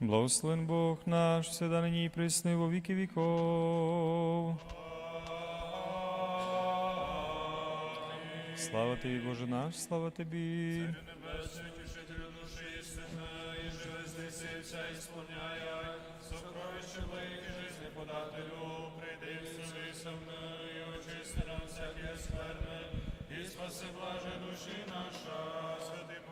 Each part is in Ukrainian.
Благословен Бог наш, всегда нині і присно, і во віки віков. Слава тобі, Боже наш, слава тобі. Небесний тішителю душі і живе здесь і вся ісполняє, сокровище велике жизни подателю, прийди всі со мною, очисти нам всяке скверне, і спаси блаже душі наша. Святий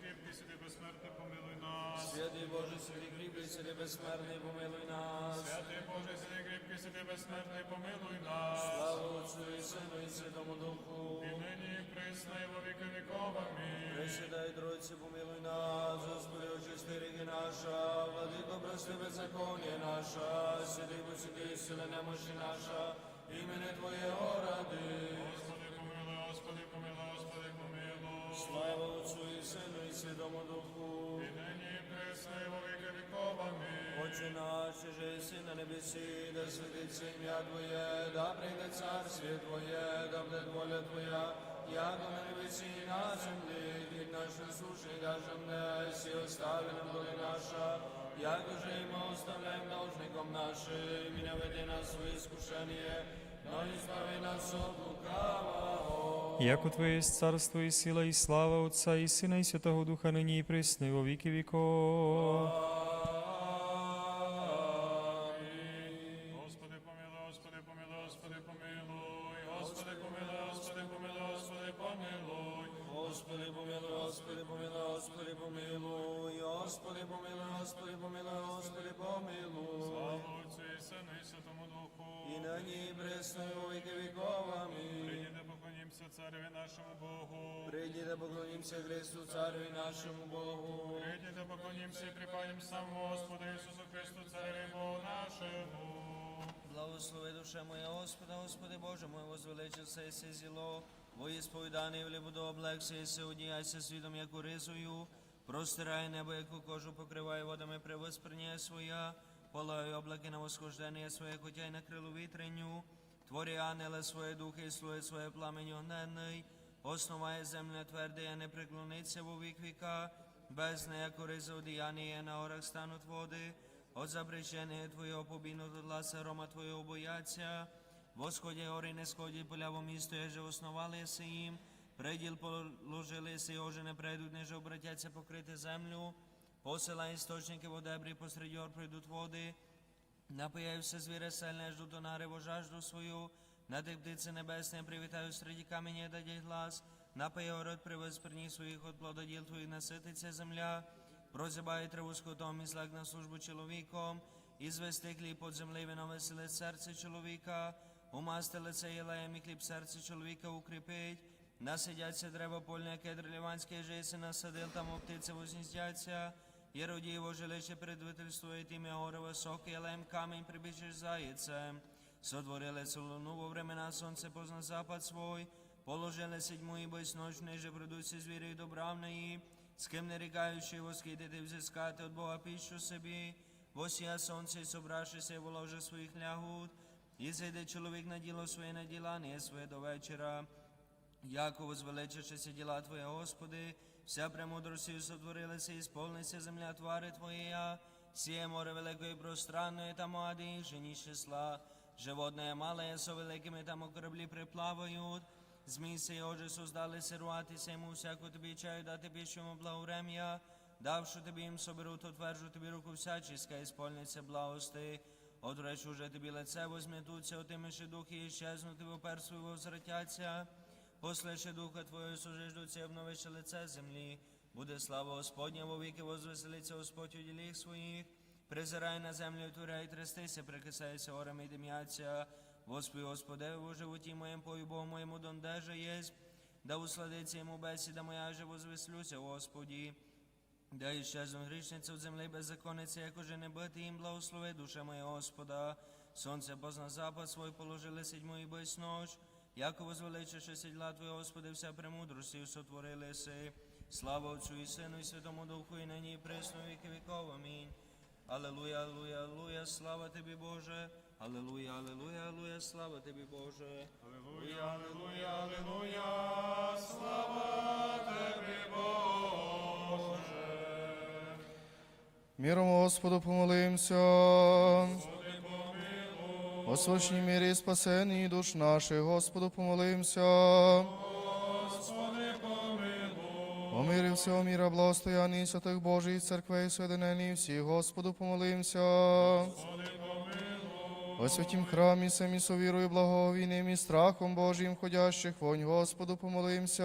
кріпкий, святий безсмертний, помилуй нас. Святий Боже, святий кріпкий, святий безсмертний, помилуй нас. Святий Боже, святий кріпкий, святий безсмертний, помилуй нас. Слава Отцю і Сину і Святому Духу. І нині, і присно, і во віки віков. Амінь. Пресвятай Тройці, помилуй нас, Господи, очисти ріки наша, владико, прости беззаконня наша, святий посвятий, сила немощі наша, імени Твоєго ради. Господи, помилуй, Господи, помилуй. Слава Отцю і Сину і Святому Духу. І нині, і присно, і во віки віков. Амінь. Отче наш, же єси на небесі, да святиться ім'я Твоє, да прийде царствие Твоє, да буде воля Твоя, як на небесі і на землі, хліб наш насушний даже мне, сі остави нам доли наша, як уже і ми оставляємо должником нашим, і не веди нас у іскушення, Яко Твоє є царство і сила, і слава Отця, і Сина, і Святого Духа, нині і присни, во віки віков. Да поклонімся Христу, Цареві нашому Богу. Прийди, да поклонімся і припадім сам Господу Ісусу Христу, Цареві Богу нашому. Благослови душа моя Господа, Господи Боже мой, возвеличився і се зіло, во ісповіданий в либо облегся, і се одіяйся світом, яку ризою, простирай небо, яку кожу покривай водами превоспрення своя, полаю облаки на восхождення своє, хотя й на крилу вітренню, творі ангеле своє духи, і слує своє пламень огненний, основає земля твердия, не приклониться во вік віка, без неяку ризу одіяння на горах стануть води, от запрещення Твоєго побінут от ласа рома Твоєго бояться, восході гори не сході поляво місто, еже основали си їм, приділ положили си, оже не прийдуть, неже обратяться покрити землю, посилай істочники водебрі, посеред гор прийдуть води, Напияю все звіре сильне, жду до нариву жажду свою, на тих птиці небесне привітаю серед камені даді глас, напиє город привез приніс своїх от плододіл твоїх насититься земля, прозибає траву скотом і злак на службу чоловіком, і звести хліб под землі вино серце чоловіка, умасти лице єлеєм і хліб серце чоловіка укріпить, насидяться дерева польне, кедр ліванське, жеси насадил, там птиці возніздяться, Єродієво жилище предвительствує ім'я гори високе, елем камінь прибіжиш заєцем. Сотворили луну во времена сонце позна запад свой, положили седьму і бойсь ночний, же придуться звірі добравної, з ким не рікаючи воскидити взискати от Бога піщу собі, восія сонце, і собравшися, і воложи своїх лягут, і зайде чоловік на діло своє на ділання своє до вечора. Яко возвеличившися діла Твоє, Господи, вся премудростю сотворилася і сповниться земля твари Твоєя, сіє море великої пространної там ади, жені числа, животне мале, со великими там кораблі приплавають, змій се отже создали сируватися йому всяку тобі чаю дати піщому благоврем'я, давши тобі їм соберу, то тверджу тобі руку всяческа, і сповниться благости. Отречь уже тобі лице возм'ятуться, отимеши духи, і щезнути в оперству возвратяться. Послеше Духа Твого, сужеждуться, обновище лице землі. Буде слава Господня, во віки возвеселиться Господь у діліх своїх. Призирай на землю, творяй трястися, прикисайся орами й дим'яться. Господи, Господи, во животі моєм, Богу моєму, дондеже єсть. Да усладиться йому бесіда моя, же возвеслюся, Господі. Да іщезну грішницю в землі беззаконниці, як уже не бити їм, благослови душа моя Господа. Сонце позна запад свой положили седьму і ночь. Яко возвеличивши сідла Твої, Господи, вся премудрості сотворили си. Слава Отцю і Сину і Святому Духу, і нині, і присно, і віки віков. Амінь. Аллилуйя, аллилуйя, аллилуйя, слава Тобі, Боже. Аллилуйя, аллилуйя, аллилуйя, слава Тобі, Боже. Аллилуйя, аллилуйя, аллилуйя, слава Тобі, Боже. Миром Господу помолимся. О свочній мірі спасенні душ наших, Господу помолимся. О мирі всього міра, благостоянні святих Божих церквей, соєдинені всі, Господу помолимся. О святім храмі, самі совірою, благовійним і страхом Божим, ходящих вонь, Господу помолимся.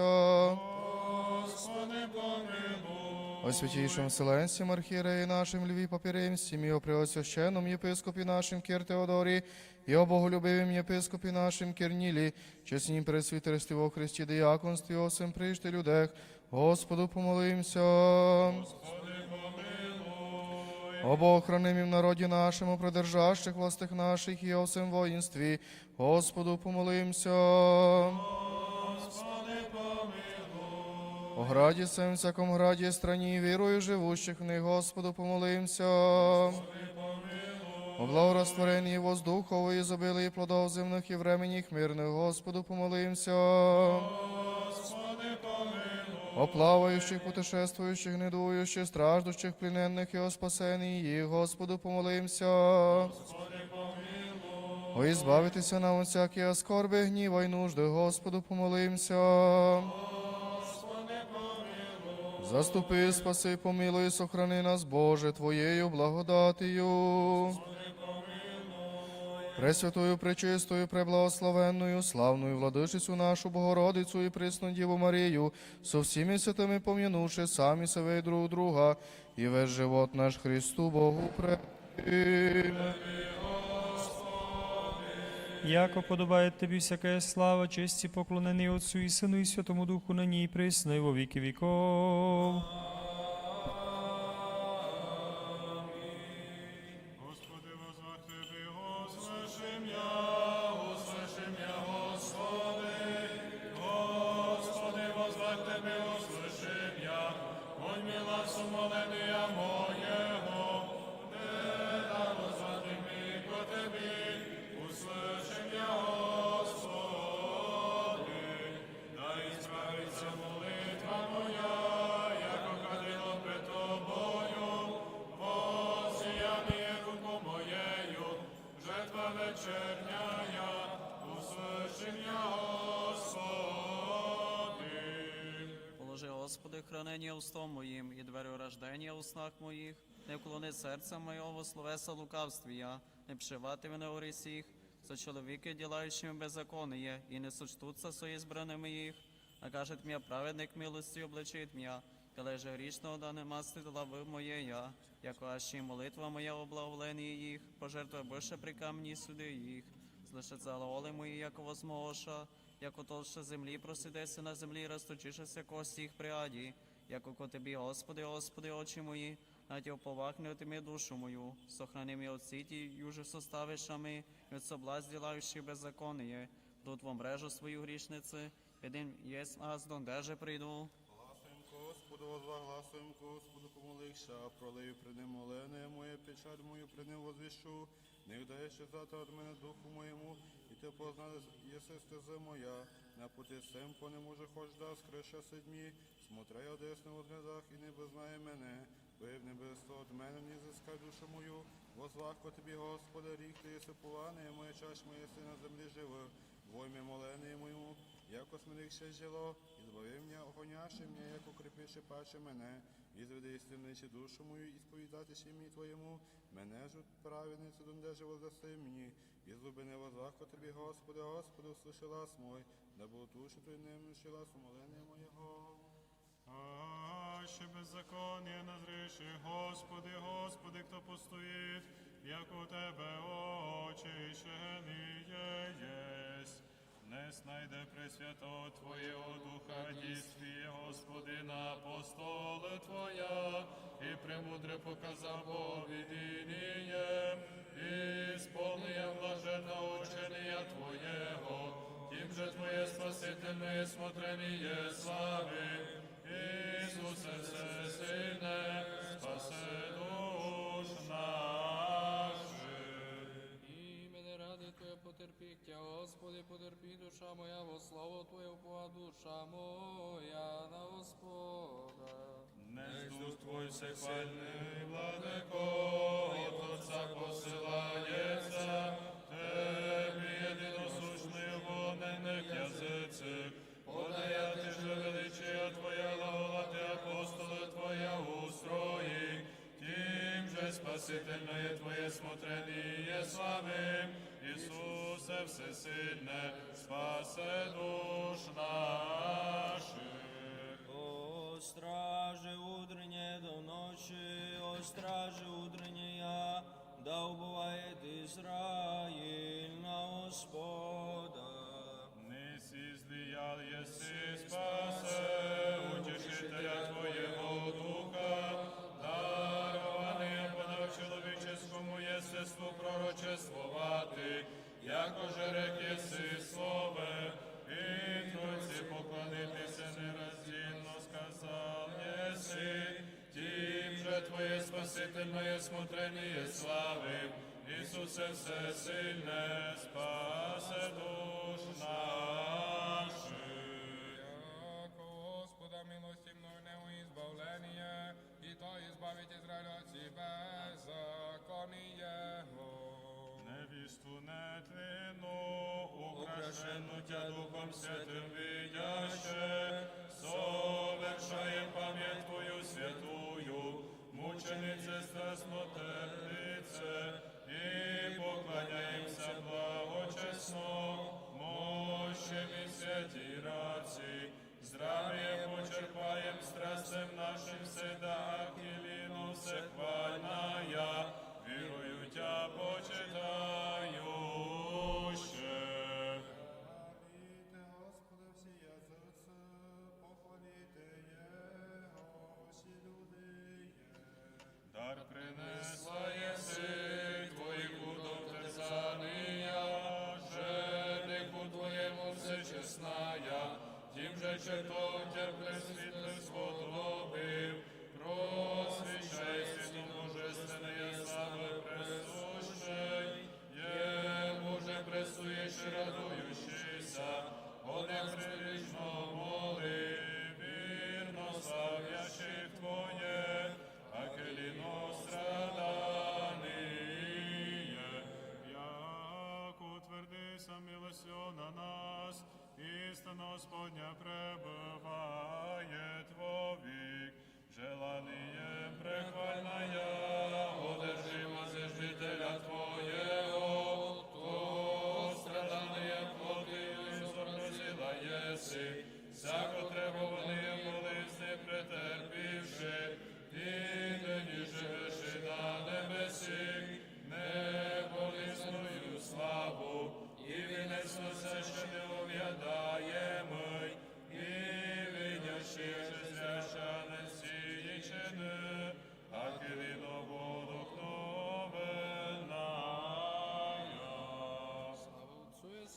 О святійшому Вселенстві, архієреї нашим Льві Папіримстім, і о преосвященном єпископі нашим Кір Теодорі, і о боголюбивим єпископі нашим Кірнілі, чеснім пресвітерстві во Христі діяконстві, осим прийшти людях, Господу помолимся. О Богохранимім народі нашому, придержащих властих наших і о воїнстві, Господу помолимся. О граді сем всяком граді страні, вірою живущих в них, Господу помолимся. О благорастворенні воздухової забили плодов земних і временіх мирних, Господу помолимся. О плаваючих, путешествуючих, недуючих, страждущих, пліненних і о спасенні Господу помолимся. О, ізбавитися нам от всякі оскорби, гніва й нужди, Господу помолимся. Заступи, спаси, помилуй, сохрани нас, Боже, Твоєю благодатію. Пресвятою, пречистою, преблагословенною, славною владичицю нашу Богородицю і присну Діву Марію, со всіми святими пом'янувши самі себе і друг друга, і весь живот наш Христу Богу предим. Яко подобає тобі всяка слава, честь і поклонений Отцю і Сину і Святому Духу на ній присно і во віки віков. Господи, хранення устом моїм і двері рождення у снах моїх, не вклони серця моєго словеса лукавствія, не пшивати мене у рісіх, за чоловіки, ділаючими беззаконие, і не сочтуться свої збраними їх, накажет м'я праведник милості обличить м'я, коли же грішного да нема стидла моє я, яко аж і молитва моя о благоволенні їх, пожертва більше при камні суди їх, Слышать залоли мої, яко возмоша, яко толще землі просидеться на землі, розточишеся кості їх приаді, яко ко тобі, Господи, Господи, очі мої, на оповахне отими душу мою, сохрани мі от сіті, юже составишами, і от соблазн ділаючи беззаконие, тут во мрежу свою грішниці, один єсть аз дондеже прийду. Господу, возгласуем Господу, помолився, пролию при ним молене моє, печаль мою при ним возвіщу, не дай ще зата від мене духу моєму, ти познали, єси стеза моя, на пути сем по нему же хоч да, скриша седмі, смотря я десне в глядах, і не беззнає мене, ви в небесло від мене не зискай душу мою, возвахко тобі, Господи, рік ти єси поване, моя чаш моє си на землі живе, войме молене моєму, яко смирих ще жило, і збави мене, огоняши мене, як укріпиши паче мене, і зведи істинничі душу мою, і сповідати ще ім'ї Твоєму, мене ж праведницю донде воздаси мені, і зуби не возвахко тобі, Господи, Господи, услыши лас мой, да буду туши Твої немощі лас умолення моєго. А ще беззаконня назріши, Господи, Господи, хто постоїть, як у Тебе очищений єсть. Не знайде Пресвято Твоєго Духа дійствіє, Господи, на апостоле Твоя, і премудре показав Твоє потерпіття, Господи, потерпі душа моя, во славу Твоє упова душа моя на Господа. Не дух Твой всехвальний, владико, от Отца посилається, Тебі єдиносушний обонених язицих, подаяти же величия Твоя, глаголати апостоли Твоя устрої, тим же спасительное Твоє смотрение славим, Ісусе всесильне, спасе душ наших. О страже утреннее до ночи, о страже утренняя, да убывает Израиль на Господа. Неси злиял еси спасе, утешителя Твоего Духа, дарованный понад человеческому естеству пророчествовати, яко реки рек еси слове, і Тройці поклонитися нераздільно сказав єси, тім же Твоє спасительне смотрення слави, Ісусе всесильне, спасе душ тя Духом Святим видяще, совершаєм пам'ять святую, мученице страстнотерпице, і поклоняємся благочесно, мощем і святій раці, здравие почерпаем страстям нашим всегда, Акилину всехвальная, вірую тя почитаю істина Господня пребывает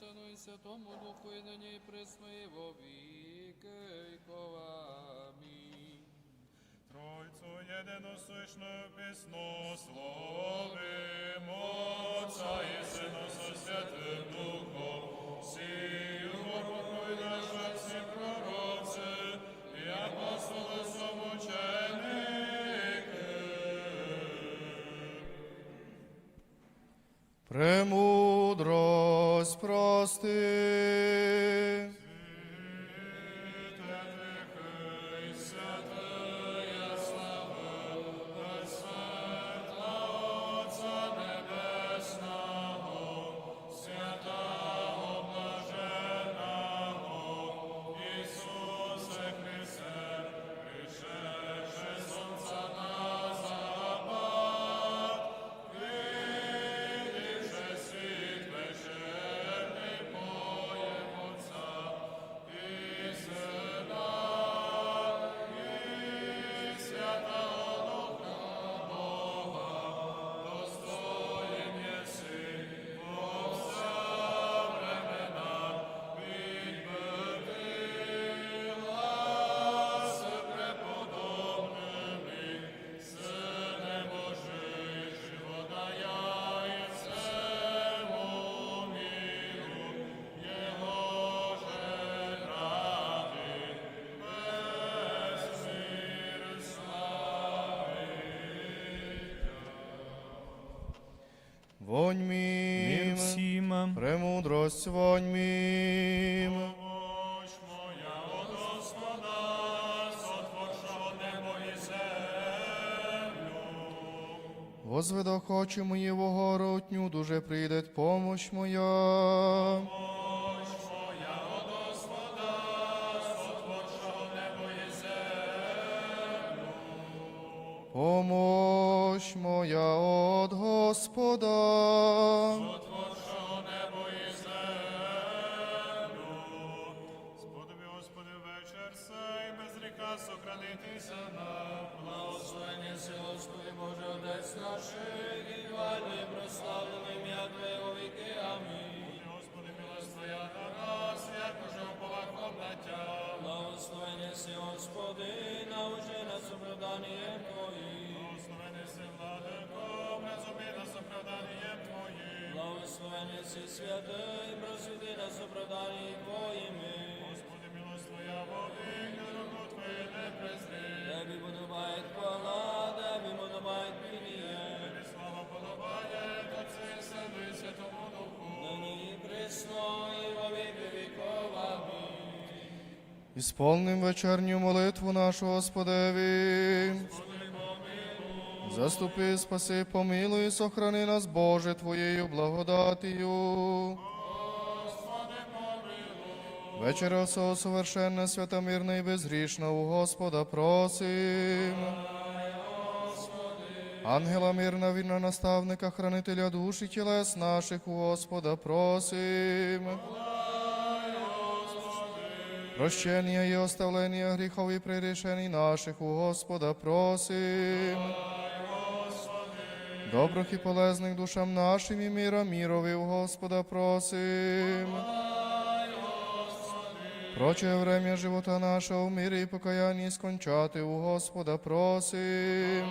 Сыну и Святому Духу, и ныне и пресно, и во веки веков. Аминь. Тройцу єдиносущну пісну словим Отца і Сина со Святим Духом, сію покой наша всі пророці, і апостоли самученики. Премудрость Возведох очі мої дуже прийде помощ моя. Помощ моя от Господа, сотворшого небо і землю. Помощ моя от Господа. Сотворшого небо і землю. Сподоби, Господи, вечір сей, без ріка сохранитися нам. Благословення си, Господи, научи нас оправданням Твоїм. Благословений си, владиком, розумій нас оправданням Твоїм. Благословення си, святий, просвіти нас оправданням Твоїми. Господи, милость Твоя, води, руку Твою не презри. Тебе подобає хвала, Ісполним вечерню молитву нашу Господеві. Заступи, спаси, помилуй, сохрани нас, Боже, Твоєю благодатію. Вечеря всього совершенна, свята, мирна і безгрішна у Господа просим. Ангела мирна, вірна наставника, хранителя душ і тілес наших у Господа просим. Прощення і оставлення гріхов і прирішень наших у Господа просим. Добрих і полезних душам нашим і міра мірові у Господа просим. Проче время живота нашого в мирі і покаянні скончати у Господа просим.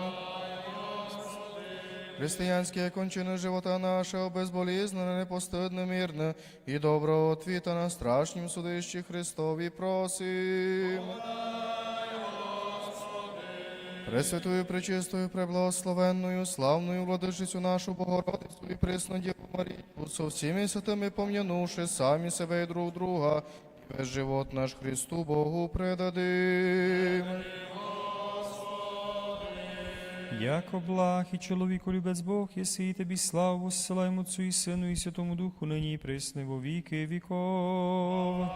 Християнське кончини живота нашого безболізне, непостидне, мирне і доброго отвіта на страшнім судищі Христові просим. Пресвятую, пречистою, преблагословенною, славною владичицю нашу Богородицю і присну Діву Марію, со всіми святими пом'янувши самі себе і друг друга, і весь живот наш Христу Богу предадим. Яко благ і чоловіку любець Бог, єси і тобі славу, зсилаємо Отцю і Сину і Святому Духу, нині і присни во віки віков.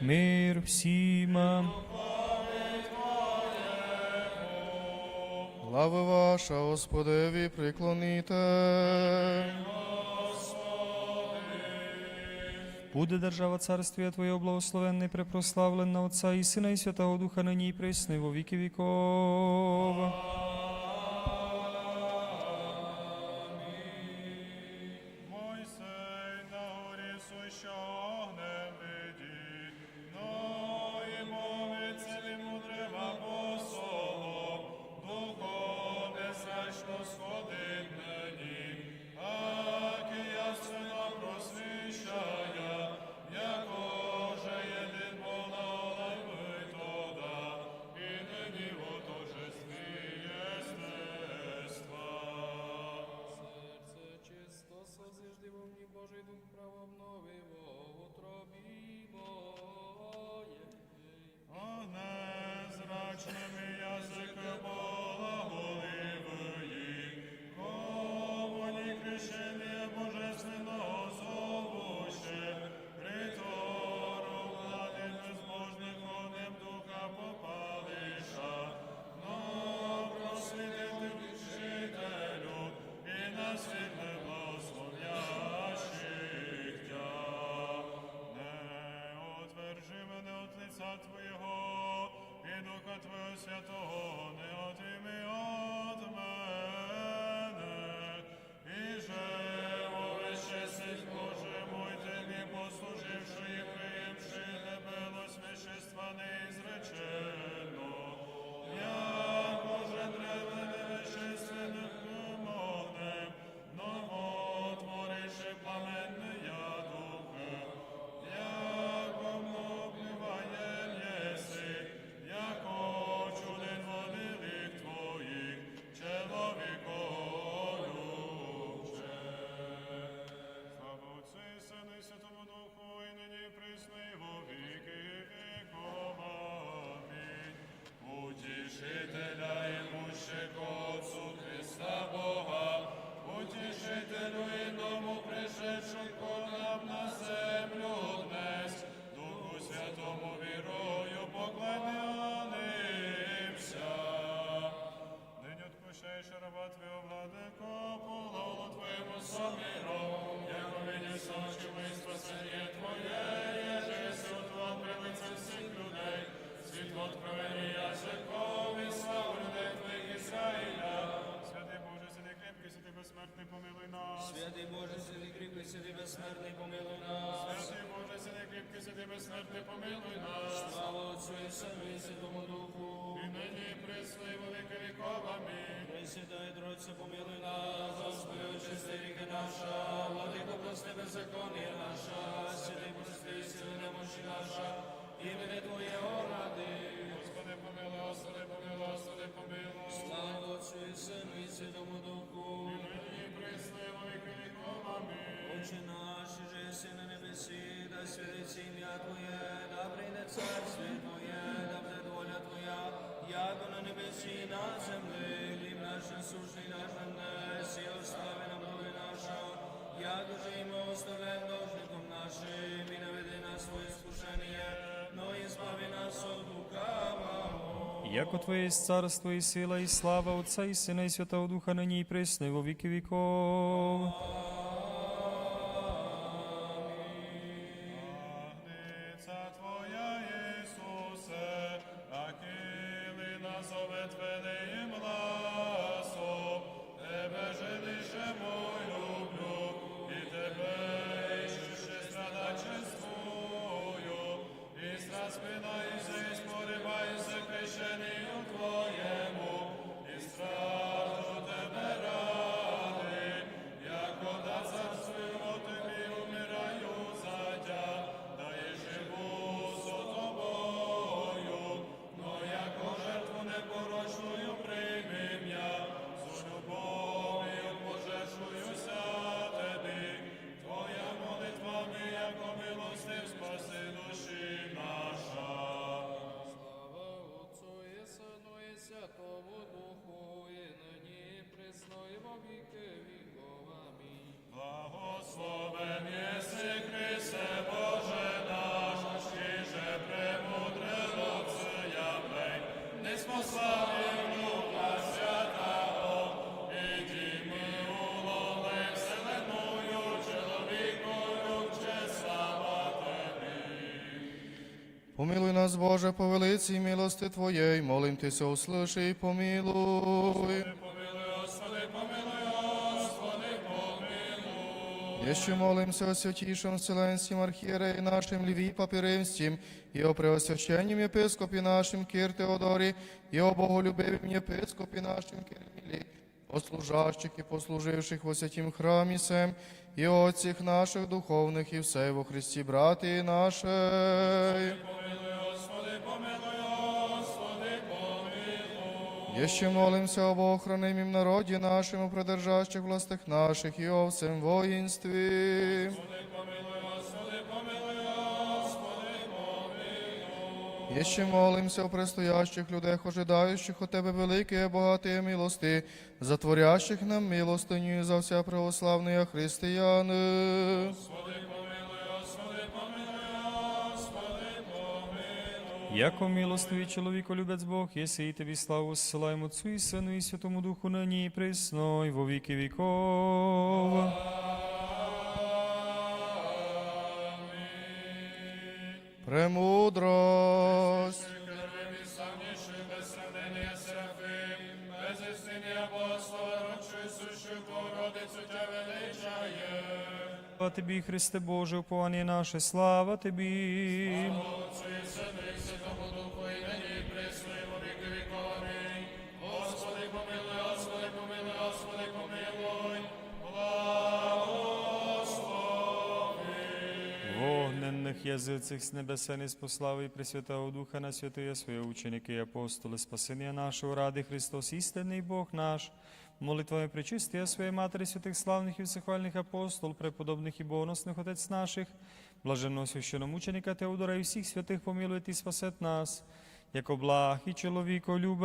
Мир всім. Слава ваша, Господеві, приклоніте. Буде держава царствія Твоє благословенне, і препрославлена Отця і Сина і Святого Духа, нині і присни во віки віков. Мойсей на горі суща і Духа Твого со миром, яко видишь очи мои спасение Твое, еже си утвор при лице всіх людей, світло откровення язиков і славу людей Твоїх Ізраїля. Святий Боже, сиди крепкий, сиди безсмертний, помилуй нас. Святий Боже, сиди кріпкий, сиди безсмертний, помилуй нас. Святий Боже, сиди крепкий, сиди безсмертний, помилуй нас. Слава Отцю і Сину і Святому Духу. І нині во віки віков. Амінь. Пресвятая Тройця, помилуй нас, Господи, очисти ріки наша, владико, прости беззаконня наша, святий прости, сили немощі наша, імени Твоєго ради. Господи, помилуй, Господи, помилуй, Господи, помилуй. Слава Отцю і Сину і Святому Духу. І нині і віки віков. Амінь. Отче наш, же єси на небесі, да святиться ім'я Твоє, да прийде царствие Твоє, да буде воля Твоя, яко на небесі і на землі, хліб наш насущний Яко Твоє есть царство і сила, і слава Отца і Сина, і Святого Духа, нині і присно, і во віки віков. Помилуй нас, Боже, по велиці милости Твоєї, молим Тися, услыши і помилуй. Помилуй, Господи. Еще молимся о святейшем Вселенском архиерее нашим Льві Папиримстім, і о преосвященнім єпископі нашим Кир Теодорі, і о боголюбивім єпископі нашим Кирилі, о служащих і послуживших во святім храмі сем, і о отцях наших духовних, і все во Христі, брати наші. Помилуй, Господи, помилуй, Господи, помилуй. Еще молимся об охранимом народе нашим, о продержащих властях наших, і о всем воїнстві. Помилуй. Еще молимся о предстоящих людях, ожидаючих от Тебе великие богатые милости, затворящих нам милостиню за вся православные християни. Господи, помилуй, Господи, помилуй, Господи, помилуй. Яко милостивий чоловіко любець Бог, єси і тобі славу зсилаємо Отцу і Сину і Святому Духу нині і присно, і во віки віков. Величає. Слава тобі, Христе Боже, уповання наше, слава тобі. Отцю Вогненних язицях з небеса не спослави і Пресвятого Духа на святые своє ученики і апостоли, спасення нашого ради Христос, істинний Бог наш, молитвами причистия своєї Матері святих славних і всехвальних апостол, преподобних і богоносних Отець наших, блаженного священомученика Теодора і всіх святих помилує і спасет нас, як благ і чоловіко любець.